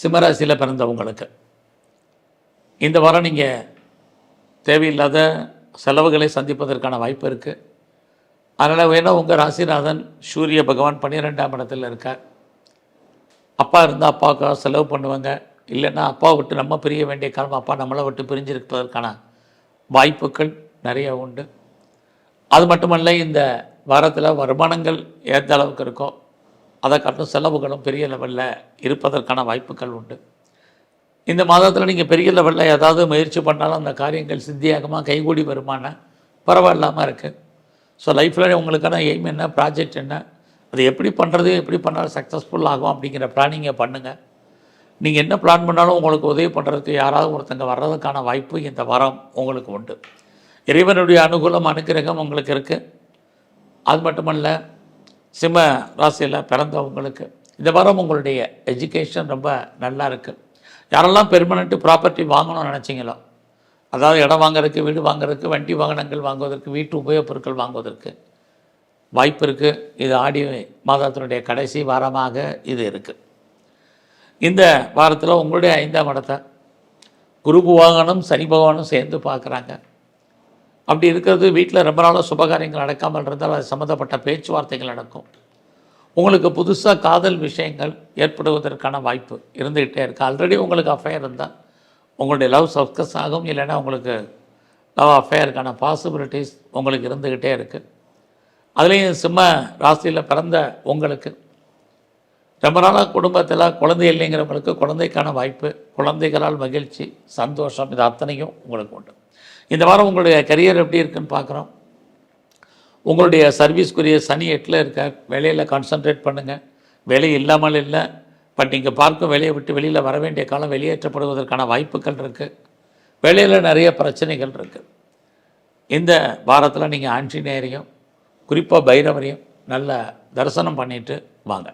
சிம்மராசியில் பிறந்தவங்களுக்கு. இந்த வாரம் நீங்கள் தேவையில்லாத செலவுகளை சந்திப்பதற்கான வாய்ப்பு இருக்குது அதனால் வேணால் உங்கள் ராசிநாதன் சூரிய பகவான் பன்னிரெண்டாம் இடத்துல இருக்கார். அப்பா இருந்தால் அப்பாவுக்காக செலவு பண்ணுவாங்க. இல்லைன்னா அப்பா விட்டு நம்ம பிரிய வேண்டிய காலம் அப்பா நம்மளை விட்டு பிரிஞ்சிருப்பதற்கான வாய்ப்புகள் நிறைய உண்டு. அது மட்டுமல்ல இந்த வாரத்தில் வருமானங்கள் எந்த அளவுக்கு இருக்கோ அதை காட்டும் செலவுகளும் பெரிய லெவலில் இருப்பதற்கான வாய்ப்புகள் உண்டு. இந்த மாதத்தில் நீங்கள் பெரிய லெவலில் ஏதாவது முயற்சி பண்ணாலும் அந்த காரியங்கள் சித்தியாகமாக கைகூடி வருமான பரவாயில்லாமல் இருக்குது ஸோ லைஃப்பில் உங்களுக்கான எய்ம் என்ன ப்ராஜெக்ட் என்ன அது எப்படி பண்ணுறது எப்படி பண்ணாலும் சக்ஸஸ்ஃபுல் ஆகும் அப்படிங்கிற பிளானிங்கை பண்ணுங்கள் நீங்கள் என்ன பிளான் பண்ணாலும் உங்களுக்கு உதவி பண்ணுறதுக்கு யாராவது ஒருத்தங்க வர்றதுக்கான வாய்ப்பு இந்த வாரம் உங்களுக்கு உண்டு. இறைவனுடைய அனுகூலம் அனுகிரகம் உங்களுக்கு இருக்குது அது மட்டுமல்ல சிம்ம ராசியில் பிறந்தவங்களுக்கு இந்த வாரம் உங்களுடைய எஜுகேஷன் ரொம்ப நல்லா இருக்குது யாரெல்லாம் பெர்மனெண்ட்டு ப்ராப்பர்ட்டி வாங்கணும்னு நினச்சிங்களோ அதாவது இடம் வாங்குறதுக்கு வீடு வாங்குறதுக்கு வண்டி வாகனங்கள் வாங்குவதற்கு வீட்டு உபயோகப் பொருட்கள் வாங்குவதற்கு வாய்ப்பு இருக்குது இது ஆடி மாதத்தினுடைய கடைசி வாரமாக இது இருக்குது இந்த வாரத்தில் உங்களுடைய ஐந்தாம் இடத்தை குரு பகவானும் சனி பகவானும் சேர்ந்து பார்க்குறாங்க. அப்படி இருக்கிறது வீட்டில் ரொம்ப நாளாக சுபகாரியங்கள் நடக்காமல் இருந்தால் அது சம்மந்தப்பட்ட பேச்சுவார்த்தைகள் நடக்கும். உங்களுக்கு புதுசாக காதல் விஷயங்கள் ஏற்படுவதற்கான வாய்ப்பு இருந்துக்கிட்டே இருக்குது ஆல்ரெடி உங்களுக்கு அஃபேர் இருந்தால் உங்களுடைய லவ் சக்ஸஸ் ஆகும். இல்லைன்னா உங்களுக்கு லவ் அஃபேருக்கான பாசிபிலிட்டிஸ் உங்களுக்கு இருந்துக்கிட்டே இருக்குது அதுலேயும் சிம்ம ராசியில் பிறந்த உங்களுக்கு ரொம்ப நாளாக குடும்பத்தில் குழந்தை இல்லைங்கிறவங்களுக்கு குழந்தைக்கான வாய்ப்பு குழந்தைகளால் மகிழ்ச்சி சந்தோஷம் இது அத்தனையும் உங்களுக்கு உண்டு. இந்த வாரம் உங்களுடைய கரியர் எப்படி இருக்குன்னு பார்க்குறோம் உங்களுடைய சர்வீஸ்க்குரிய சனி எட்டில் இருக்க வேலையில் கான்சன்ட்ரேட் பண்ணுங்கள் வேலை இல்லாமல் இல்லை பட் நீங்கள் பார்க்கும் வேலையை விட்டு வெளியில் வர வேண்டிய காலம் வெளியேற்றப்படுவதற்கான வாய்ப்புகள் இருக்குது வேலையில் நிறைய பிரச்சனைகள் இருக்குது இந்த வாரத்தில் நீங்கள் ஆஞ்சநேயரையும் குறிப்பாக பைரவரையும் நல்ல தரிசனம் பண்ணிட்டு வாங்க.